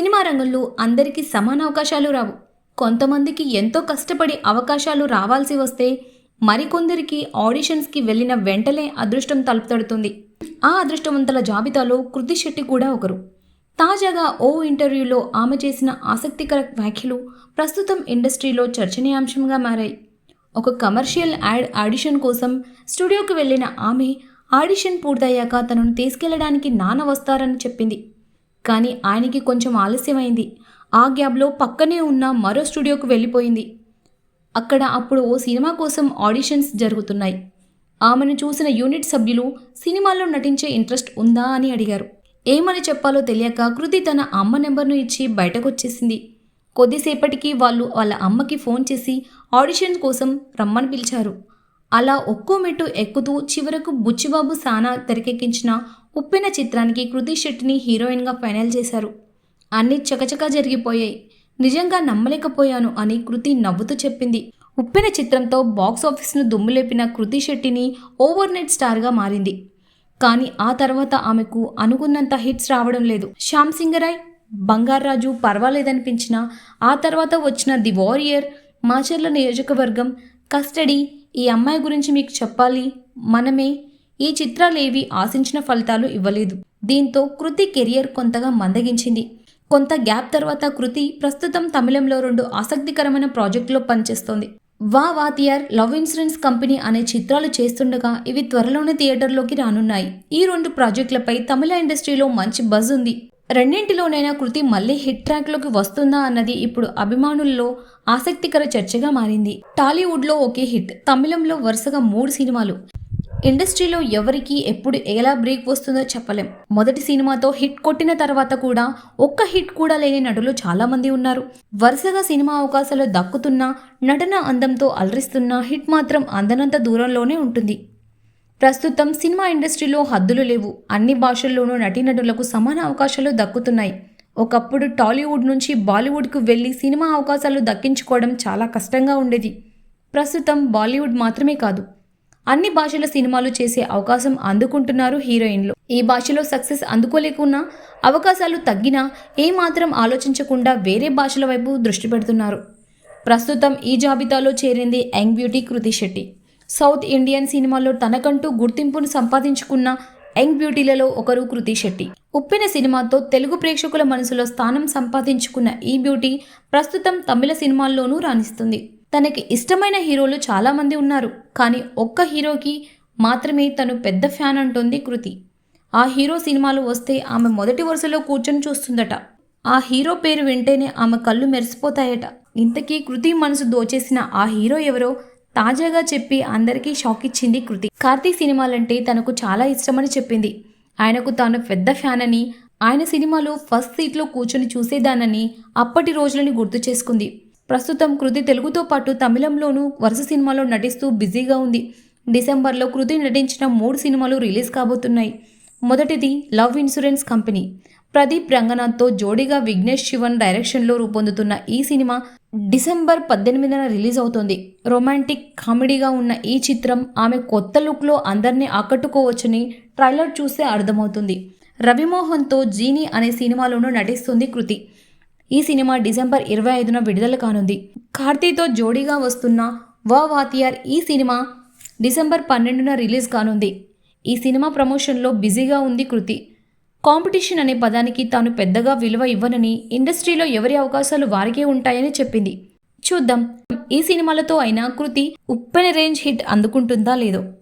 Cinema రంగంలో అందరికీ సమాన అవకాశాలు రావు. కొంతమందికి ఎంతో కష్టపడి అవకాశాలు రావాల్సి వస్తే మరికొందరికి ఆడిషన్స్కి వెళ్ళిన వెంటనే అదృష్టం తలుపుతడుతుంది ఆ అదృష్టవంతుల జాబితాలో కృతి శెట్టి కూడా ఒకరు. తాజాగా ఓ ఇంటర్వ్యూలో ఆమె చేసిన ఆసక్తికర వ్యాఖ్యలు ప్రస్తుతం ఇండస్ట్రీలో చర్చనీయాంశంగా మారాయి. ఒక కమర్షియల్ యాడ్ ఆడిషన్ కోసం స్టూడియోకి వెళ్ళిన ఆమె ఆడిషన్ పూర్తయ్యాక తనను తీసుకెళ్ళడానికి నాన్న వస్తారని చెప్పింది. కానీ ఆయనకి కొంచెం ఆలస్యమైంది. ఆ గ్యాబ్లో పక్కనే ఉన్న మరో స్టూడియోకి వెళ్ళిపోయింది. అక్కడ అప్పుడు ఓ సినిమా కోసం ఆడిషన్స్ జరుగుతున్నాయి. ఆమెను చూసిన యూనిట్ సభ్యులు సినిమాలో నటించే ఇంట్రెస్ట్ ఉందా అని అడిగారు. ఏమని చెప్పాలో తెలియక కృతి తన అమ్మ నెంబర్ను ఇచ్చి బయటకొచ్చేసింది. కొద్దిసేపటికి వాళ్ళు వాళ్ళ అమ్మకి ఫోన్ చేసి ఆడిషన్ కోసం రమ్మని పిలిచారు. అలా ఒక్కో మెట్టు ఎక్కుతూ చివరకు బుచ్చిబాబు సానా తెరకెక్కించిన ఉప్పెన చిత్రానికి కృతి శెట్టిని హీరోయిన్గా ఫైనల్ చేశారు. అన్నీ చకచకా జరిగిపోయాయి. నిజంగా నమ్మలేకపోయాను అని కృతి నవ్వుతూ చెప్పింది. ఉప్పెన చిత్రంతో బాక్స్ ఆఫీస్ను దుమ్ములేపిన కృతి శెట్టిని ఓవర్ నైట్ స్టార్గా మారింది. కానీ ఆ తర్వాత ఆమెకు అనుకున్నంత హిట్స్ రావడం లేదు. శ్యామ్ సింగరాయ్ బంగారాజు పర్వాలేదనిపించిన ఆ తర్వాత వచ్చిన ది వారియర్ మాచర్ల నియోజకవర్గం కస్టడీ ఈ అమ్మాయి గురించి మీకు చెప్పాలి? మనమే ఈ చిత్రాలేవి ఆశించిన ఫలితాలు ఇవ్వలేదు. దీంతో కృతి కెరియర్ కొంతగా మందగించింది. కొంత గ్యాప్ తర్వాత కృతి ప్రస్తుతం తమిళంలో రెండు ఆసక్తికరమైన ప్రాజెక్టులో పనిచేస్తోంది. వా వాతియార్ లవ్ ఇన్సూరెన్స్ కంపెనీ అనే చిత్రాలు చేస్తుండగా ఇవి త్వరలోనే థియేటర్లోకి రానున్నాయి. ఈ రెండు ప్రాజెక్టులపై తమిళ ఇండస్ట్రీలో మంచి బజ్ ఉంది. రెండింటిలోనైనా కృతి మళ్ళీ హిట్ ట్రాక్లోకి వస్తుందా అన్నది ఇప్పుడు అభిమానుల్లో ఆసక్తికర చర్చగా మారింది. టాలీవుడ్లో ఒకే హిట్ తమిళంలో వరుసగా మూడు సినిమాలు. ఇండస్ట్రీలో ఎవరికి ఎప్పుడు ఎలా బ్రేక్ వస్తుందో చెప్పలేం. మొదటి సినిమాతో హిట్ కొట్టిన తర్వాత కూడా ఒక్క హిట్ కూడా లేని నటులు చాలా మంది ఉన్నారు. వరుసగా సినిమా అవకాశాలు దక్కుతున్నా నటన అందంతో అలరిస్తున్న హిట్ మాత్రం అందనంత దూరంలోనే ఉంటుంది. ప్రస్తుతం సినిమా ఇండస్ట్రీలో హద్దులు లేవు. అన్ని భాషల్లోనూ నటీనటులకు సమాన అవకాశాలు దక్కుతున్నాయి. ఒకప్పుడు టాలీవుడ్ నుంచి బాలీవుడ్కు వెళ్ళి సినిమా అవకాశాలు దక్కించుకోవడం చాలా కష్టంగా ఉండేది. ప్రస్తుతం బాలీవుడ్ మాత్రమే కాదు. అన్ని భాషల సినిమాలు చేసే అవకాశం అందుకుంటున్నారు హీరోయిన్లు. ఈ భాషలో సక్సెస్ అందుకోలేకున్నా అవకాశాలు తగ్గినా ఏమాత్రం ఆలోచించకుండా వేరే భాషల వైపు దృష్టి పెడుతున్నారు. ప్రస్తుతం ఈ జాబితాలో చేరింది young beauty Krithi Shetty. South Indian సినిమాలో తనకంటూ గుర్తింపును సంపాదించుకున్న యంగ్ బ్యూటీలలో ఒకరు కృతి శెట్టి. ఉప్పెన సినిమాతో తెలుగు ప్రేక్షకుల మనసులో స్థానం సంపాదించుకున్న ఈ బ్యూటీ ప్రస్తుతం తమిళ సినిమాల్లోనూ రాణిస్తుంది. తనకి ఇష్టమైన హీరోలు చాలామంది ఉన్నారు కానీ ఒక్క హీరోకి మాత్రమే తను పెద్ద ఫ్యాన్ అంటోంది కృతి. ఆ హీరో సినిమాలు వస్తే ఆమె మొదటి వరుసలో కూర్చొని చూస్తుందట. ఆ హీరో పేరు వింటేనే ఆమె కళ్ళు మెరిసిపోతాయట. ఇంతకీ కృతి మనసు దోచేసిన ఆ హీరో ఎవరో తాజాగా చెప్పి అందరికీ షాక్ ఇచ్చింది కృతి. కార్తీక్ సినిమాలంటే తనకు చాలా ఇష్టమని చెప్పింది. ఆయనకు తాను పెద్ద ఫ్యాన్ అని ఆయన సినిమాలో ఫస్ట్ సీట్లో కూర్చొని చూసేదానని అప్పటి రోజులని గుర్తు చేసుకుంది. ప్రస్తుతం కృతి తెలుగుతో పాటు తమిళంలోనూ వరుస సినిమాలో నటిస్తూ బిజీగా ఉంది. డిసెంబర్లో కృతి నటించిన మూడు సినిమాలు రిలీజ్ కాబోతున్నాయి. మొదటిది లవ్ ఇన్సూరెన్స్ కంపెనీ. ప్రదీప్ రంగనాథ్తో జోడీగా విఘ్నేష్ శివన్ డైరెక్షన్లో రూపొందుతున్న ఈ సినిమా డిసెంబర్ పద్దెనిమిదిన రిలీజ్ అవుతోంది. రొమాంటిక్ కామెడీగా ఉన్న ఈ చిత్రం ఆమె కొత్త లుక్లో అందరినీ ఆకట్టుకోవచ్చని ట్రైలర్ చూస్తే అర్థమవుతుంది. రవిమోహన్తో జీనీ అనే సినిమాలోనూ నటిస్తుంది కృతి. ఈ సినిమా డిసెంబర్ ఇరవై ఐదున విడుదల కానుంది. కార్తీతో జోడీగా వస్తున్న వా వాతియార్ ఈ సినిమా డిసెంబర్ పన్నెండున రిలీజ్ కానుంది. ఈ సినిమా ప్రమోషన్లో బిజీగా ఉంది కృతి. కాంపిటీషన్ అనే పదానికి తాను పెద్దగా విలువ ఇవ్వనని ఇండస్ట్రీలో ఎవరి అవకాశాలు వారికే ఉంటాయని చెప్పింది. చూద్దాం. ఈ సినిమాలతో అయినా కృతి ఉప్పెన రేంజ్ హిట్ అందుకుంటుందా లేదో.